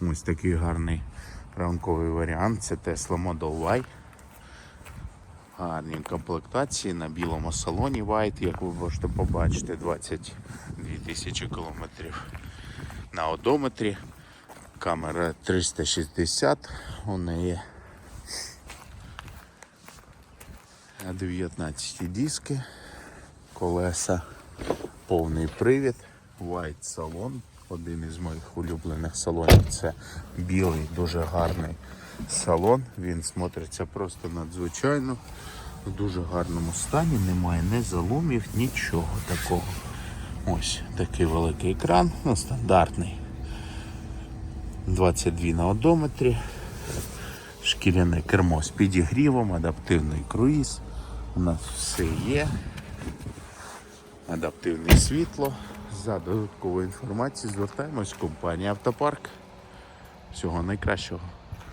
Ось такий гарний ранковий варіант. Це Tesla Model Y. Гарні комплектації на білому салоні White, як ви можете побачити, 22 тисячі кілометрів на одометрі. Камера 360 у неї 19 диски, колеса, повний привід, White салон. Один із моїх улюблених салонів це білий, дуже гарний салон. Він смотриться просто надзвичайно в дуже гарному стані, немає ні заломів, нічого такого. Ось такий великий екран, ну, стандартний. 22 на одометрі, шкіряне кермо з підігрівом, адаптивний круїз. У нас все є. Адаптивне світло. За додатковою інформацією звертаємось в компанію Автопарк. Всього найкращого.